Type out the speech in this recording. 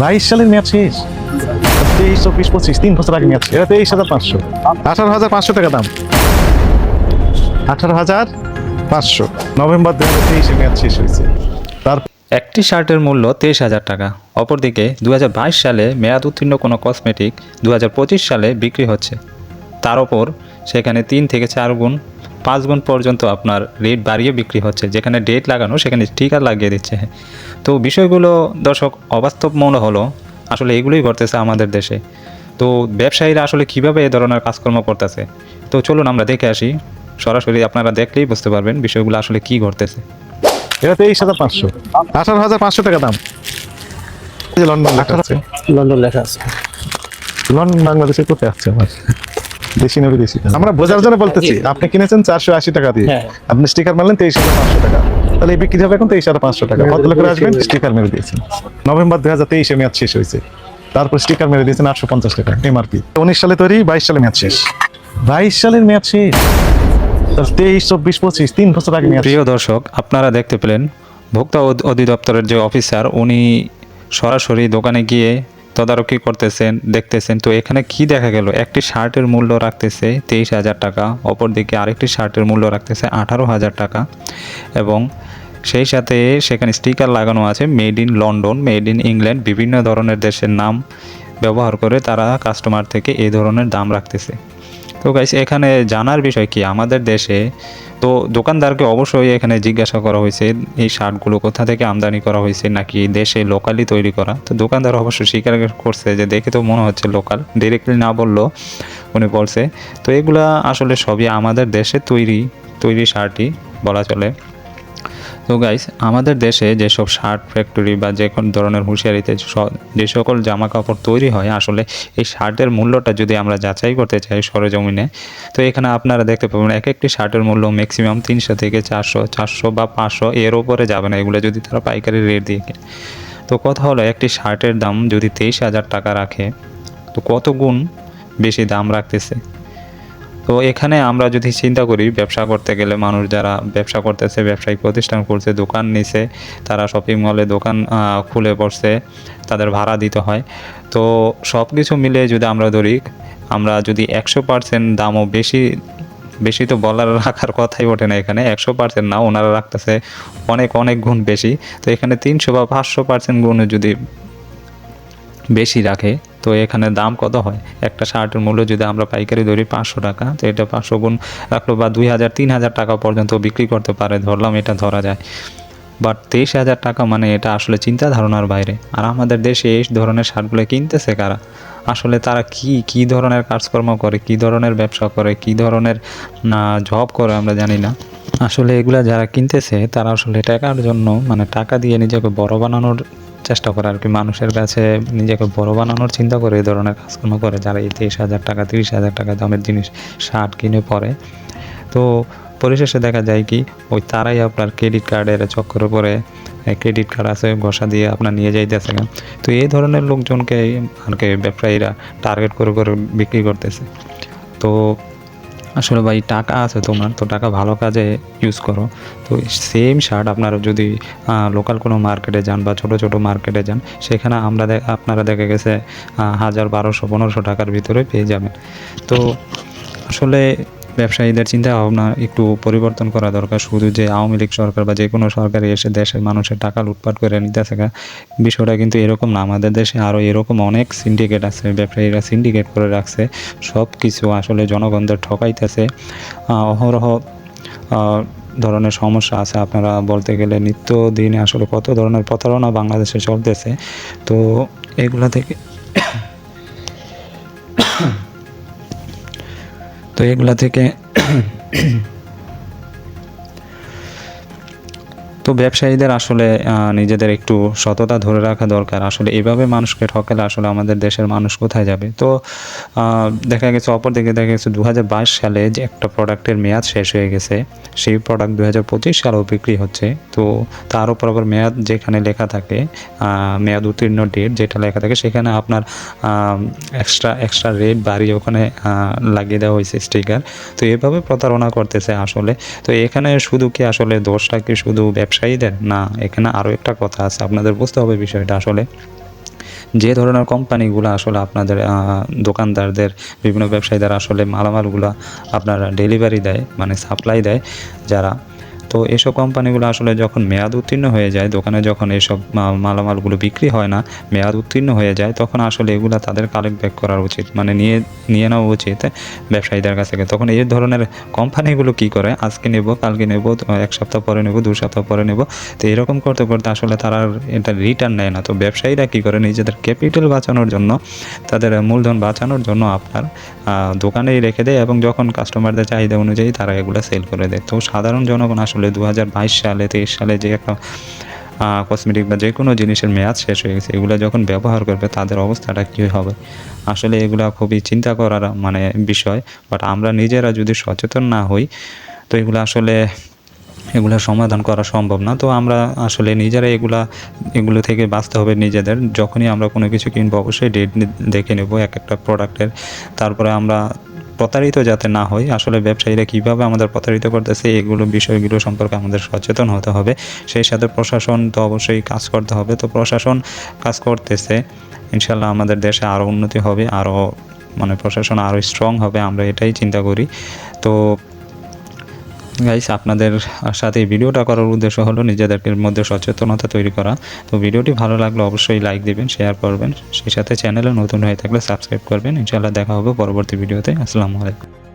বাইশ সালের মেয়াদ শেষ। তেইশ, চব্বিশ, পঁচিশ, তিন বছর আগে মেয়াদ এটা তেইশ হাজার পাঁচশো। আঠারো হাজার পাঁচশো টাকা দাম। আঠারো হাজার পাঁচশো। নভেম্বর দু হাজার তেইশে মেয়াদ শেষ হয়েছে। তার একটি শার্টের মূল্য তেইশ হাজার টাকা। অপরদিকে দু হাজার বাইশ সালে মেয়াদ উত্তীর্ণ কোনো কসমেটিক দু হাজার পঁচিশ সালে বিক্রি হচ্ছে। তার ওপর সেখানে তিন থেকে চার গুণ পাঁচ গুণ পর্যন্ত আপনার রেট বাড়িয়ে বিক্রি হচ্ছে। যেখানে ডেট লাগানো সেখানে স্টিকার লাগিয়ে দিচ্ছে। তো বিষয়গুলো দর্শক অবাস্তব মনে হলো আসলে এগুলোই ঘটতেছে আমাদের দেশে। তো ব্যবসায়ীরা আসলে কীভাবে এ ধরনের কাজকর্ম করতেছে? তো চলুন আমরা দেখে আসি। সরাসরি আপনারা দেখলেই বুঝতে পারবেন বিষয়গুলো আসলে কি ঘটতেছে। এটা তেইশ হাজার পাঁচশো। আঠারো হাজার পাঁচশো টাকা দাম। লন্ডন লেখা আছে। লন্ডন লেখা আছে। লন্ডন বাংলাদেশে কোথায় আছে আমার? দেশি না বিদেশি? আমরা বোঝার জন্য বলতেছি আপনি কিনেছেন চারশো আশি টাকা দিয়ে। হ্যাঁ। আপনি স্টিকার মারলেন তেইশ হাজার পাঁচশো টাকা। তাহলে এই বিক্রি হবে এখন তেইশ হাজার পাঁচশো টাকা। ভদ্রলোকের আসবেন? স্টিকার মেরে দিয়েছেন। নভেম্বর দুই হাজার তেইশে মেয়াদ শেষ হয়েছে। তারপর স্টিকার মেরে দিয়েছেন আটশো পঞ্চাশ টাকা এমআরপি উনিশ সালে তৈরি বাইশ সালে মেয়াদ শেষ। বাইশ সালের মেয়াদ শেষ? তেইশ চব্বিশ পঁচিশ তিন বছর আগে মেয়াদ প্রিয় দর্শক আপনারা দেখতে পেলেন ভোক্তা অধিদপ্তরের যে অফিসার উনি সরাসরি দোকানে গিয়ে তদারকি করতেছেন, দেখতেছেন। তো এখানে কি দেখা গেল? একটি শার্টের মূল্য রাখতেছে তেইশ হাজার টাকা, অপরদিকে আরেকটি শার্টের মূল্য রাখতেছে আঠারো হাজার টাকা এবং সেই সাথে সেখানে স্টিকার লাগানো আছে, made in London, made in England, বিভিন্ন ধরনের দেশের নাম ব্যবহার করে তারা কাস্টমার থেকে এই ধরনের দাম রাখতেছে। তো গাইস এখানে জানার বিষয় কি? আমাদের দেশে তো দোকানদারকে অবশ্যই এখানে জিজ্ঞাসা করা হয়েছে, এই শার্টগুলো কোথা থেকে আমদানি করা হয়েছে নাকি দেশে লোকালি তৈরি করা? তো দোকানদার অবশ্যই স্বীকার করছে যে দেখে তো মনে হচ্ছে লোকাল ডিরেক্টলি না বলল উনি বলছে। তো এগুলা আসলে সবই আমাদের দেশে তৈরি তৈরি শার্টই বলা চলে। তো গাইস আমাদের দেশে যেসব শার্ট ফ্যাক্টরি বা যে কোনো ধরনের হুঁশিয়ারিতে যে সকল জামা কাপড় তৈরি হয়, আসলে এই শার্টের মূল্যটা যদি আমরা যাচাই করতে চাই সরেজমিনে, তো এখানে আপনারা দেখতে পাবেন এক একটি শার্টের মূল্য ম্যাক্সিমাম তিনশো থেকে চারশো চারশো বা পাঁচশো, এর ওপরে যাবে না এগুলো যদি তারা পাইকারি রেট দিয়ে কেনে। তো কথা হলো, একটি শার্টের দাম যদি তেইশ হাজার টাকা রাখে, তো কত গুণ বেশি দাম রাখতেছে তো এখানে আমরা যদি চিন্তা করি, ব্যবসা করতে গেলে মানুষ যারা ব্যবসা করতেছে, ব্যবসায়িক প্রতিষ্ঠান করছে দোকান নিছে, তারা শপিং মলে দোকান খুলে বসছে, তাদের ভাড়া দিতে হয়। তো সব কিছু মিলে যদি আমরা ধরি, আমরা যদি একশো পার্সেন্ট দামও বেশি বেশি তো বলার রাখার কথাই ওঠে না এখানে, একশো পার্সেন্ট না, ওনারা রাখতেছে অনেক অনেক গুণ বেশি। তো এখানে তিনশো বা পাঁচশো পার্সেন্ট গুণ যদি বেশি রাখে তো এখানে দাম কত হয়? একটা শার্টের মূল্য যদি আমরা পাইকারি ধরি পাঁচশো টাকা, তো এটা পাঁচশো গুণ রাখল বা দুই হাজার, তিন হাজার টাকা পর্যন্ত বিক্রি করতে পারে, ধরলাম এটা ধরা যায়। বাট তেইশ হাজার টাকা মানে এটা আসলে চিন্তা ধারণার বাইরে। আর আমাদের দেশে এই ধরনের শার্টগুলো কিনতেছে কারা? আসলে তারা কি কি ধরনের কাজকর্ম করে, কি ধরনের ব্যবসা করে, কি ধরনের জব করে আমরা জানি না। আসলে এগুলা যারা কিনতেছে তারা আসলে টাকার জন্য মানে টাকা দিয়ে নিজেকে বড় বানানোর চেষ্টা করে আর কি। মানুষের কাছে নিজেকে বড় বানানোর চিন্তা করে এই ধরনের কাজকর্ম করে। যারা এই তেইশ হাজার টাকা, তিরিশ হাজার টাকা দামের জিনিস শার্ট কিনে পরে, তো পরিশেষে দেখা যায় কি, ওই তারাই আপনার ক্রেডিট কার্ডের চক্করে পরে ক্রেডিট কার্ড আছে, ঘষা দিয়ে আপনার নিয়ে যাইতেছে তো এই ধরনের লোকজনকে আর কি ব্যবসায়ীরা টার্গেট করে করে বিক্রি করতেছে। তো আসলে ভাই, টাকা আছে তোমার, তো টাকা ভালো কাজে ইউজ করো। তো সেম শার্ট আপনারা যদি লোকাল কোনো মার্কেটে যান বা ছোট ছোট মার্কেটে যান, সেখানে আমরা আপনারা দেখা গেছে হাজার বারোশো, পনেরোশো টাকার ভিতরে পেয়ে যাবেন। তো আসলে ব্যবসায়ীদের চিন্তা ভাবনা একটু পরিবর্তন করা দরকার। শুধু যে আওয়ামী লীগ সরকার বা যে কোনো সরকারি এসে দেশের মানুষের টাকা লুটপাট করে নিতে থাকা, বিষয়টা কিন্তু এরকম না। আমাদের দেশে আরও এরকম অনেক সিন্ডিকেট আছে, ব্যবসায়ীরা সিন্ডিকেট করে রাখছে। সব কিছু আসলে জনগণদের ঠকাইতেছে। অহরহ ধরনের সমস্যা আছে। আপনারা বলতে গেলে নিত্য দিনে আসলে কত ধরনের প্রতারণা বাংলাদেশে চলতেছে। তো এগুলা থেকে তো এগুলা থেকে তো ব্যবসায়ীদের আসলে নিজেদের একটু সততা ধরে রাখা দরকার। আসলে এভাবে মানুষকে ঠকালে আসলে আমাদের দেশের মানুষ কোথায় যাবে? তো দেখা গেছে, অপরদিকে দেখা গেছে দু হাজার বাইশ সালে যে একটা প্রোডাক্টের মেয়াদ শেষ হয়ে গেছে, সেই প্রোডাক্ট দু হাজার পঁচিশ সালেও বিক্রি হচ্ছে। তো, তার উপর আবার মেয়াদ যেখানে লেখা থাকে মেয়াদ উত্তীর্ণ ডেট যেটা লেখা থাকে, সেখানে আপনার এক্সট্রা এক্সট্রা রেট বাড়িয়ে ওখানে লাগিয়ে দেওয়া হয়েছে স্টিকার তো এভাবে প্রতারণা করতেছে আসলে। তো এখানে শুধু কি আসলে দোষটা কি শুধু ব্যবসায়ীদের? না, এখানে আরও একটা কথা আছে, আপনাদের বুঝতে হবে বিষয়টা আসলে। যে ধরনের কোম্পানিগুলো আসলে আপনাদের দোকানদারদের, বিভিন্ন ব্যবসায়ীদের আসলে মালামালগুলো আপনারা ডেলিভারি দেয় মানে সাপ্লাই দেয়, যারা তো এসব কোম্পানিগুলো আসলে যখন মেয়াদ উত্তীর্ণ হয়ে যায়, দোকানে যখন এসব মালামালগুলো বিক্রি হয় না, মেয়াদ উত্তীর্ণ হয়ে যায়, তখন আসলে এগুলো তাদের কালেক্ট ব্যাক করা উচিত। মানে নিয়ে নিয়ে নেওয়া উচিত ব্যবসায়ীদের কাছ থেকে। তখন এই ধরনের কোম্পানিগুলো কি করে? আজকে নেব, কালকে নেব এক সপ্তাহ পরে নেব, দু সপ্তাহ পরে নেব। তো এরকম করতে করতে আসলে তারা এটা রিটার্ন নেয় না। তো ব্যবসায়ীরা কি করে? নিজেদের ক্যাপিটাল বাঁচানোর জন্য, তাদের মূলধন বাঁচানোর জন্য আপনার দোকানেই রেখে দেয় এবং যখন কাস্টমারদের চাহিদা অনুযায়ী তারা এগুলো সেল করে দেয়। তো সাধারণ জনগণ আসলে দু বাইশ সালে, তেইশ সালে যে একটা কসমেটিক বা যে কোনো জিনিসের মেয়াদ শেষ হয়ে গেছে, এগুলো যখন ব্যবহার করবে তাদের অবস্থাটা কী হবে? আসলে এগুলো খুবই চিন্তা করার মানে বিষয় বাট আমরা নিজেরা যদি সচেতন না হই, তো এগুলো আসলে এগুলো সমাধান করা সম্ভব না। তো আমরা আসলে নিজেরা এগুলা, এগুলো থেকে বাঁচতে হবে নিজেদের। যখনই আমরা কোনো কিছু কিনবো, অবশ্যই ডেট দেখে নেব এক একটা প্রোডাক্টের তারপরে আমরা প্রতারিত যাতে না হই, আসলে ব্যবসায়ীরা কীভাবে আমাদের প্রতারিত করতেছে, এগুলো বিষয়গুলো সম্পর্কে আমাদের সচেতন হতে হবে। সেই সাথে প্রশাসন তো অবশ্যই কাজ করতে হবে। তো প্রশাসন কাজ করতেছে ইনশাল্লাহ আমাদের দেশে আরও উন্নতি হবে আরও মানে প্রশাসন আরও স্ট্রং হবে, আমরা এটাই চিন্তা করি। তো গাইস আপনাদের সাথে এই ভিডিওটা করার উদ্দেশ্য হলো নিজেদের মধ্যে সচেতনতা তৈরি করা। তো ভিডিওটি ভালো লাগলে অবশ্যই লাইক দিবেন শেয়ার করবেন। সেই সাথে চ্যানেলে নতুন হয়ে থাকলে সাবস্ক্রাইব করবেন। ইনশাআল্লাহ দেখা হবে পরবর্তী ভিডিওতে। আসসালামু আলাইকুম।